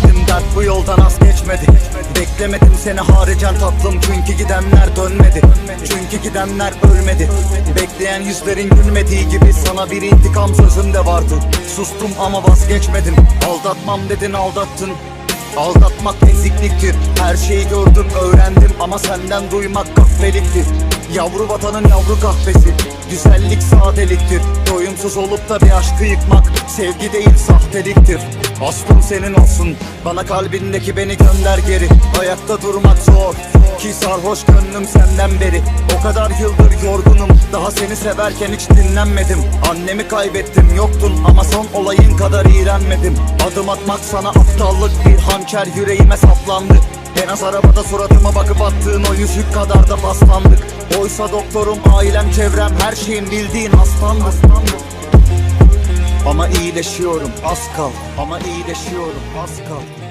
Tüm dert bu yoldan az geçmedi. Beklemedim seni haricen tatlım Çünkü gidenler dönmedi. Çünkü gidenler ölmedi. Bekleyen yüzlerin gülmediği gibi Sana bir intikam sözüm de vardı. Sustum ama vazgeçmedim. Aldatmam dedin aldattın. Aldatmak ezikliktir. Her şeyi gördüm öğrendim Ama senden duymak kahpeliktir Yavru vatanın yavru kahvesi. Güzellik sadeliktir. Doyumsuz olup da bir aşkı yıkmak Sevgi değil sahteliktir. Aslım senin olsun. Bana kalbindeki beni gönder geri. Ayakta durmak zor. Ki sarhoş gönlüm senden beri. O kadar yıldır yorgunum. Daha seni severken hiç dinlenmedim. Annemi kaybettim yoktun Ama son olayın kadar iğrenmedim. Adım atmak sana aptallık Bir hançer yüreğime saplandı en az arabada suratıma bakıp attığın o yüzük kadar da paslandık. Oysa doktorum, ailem, çevrem her şeyin bildiğin hastandı Ama iyileşiyorum az kal. Ama iyileşiyorum az kal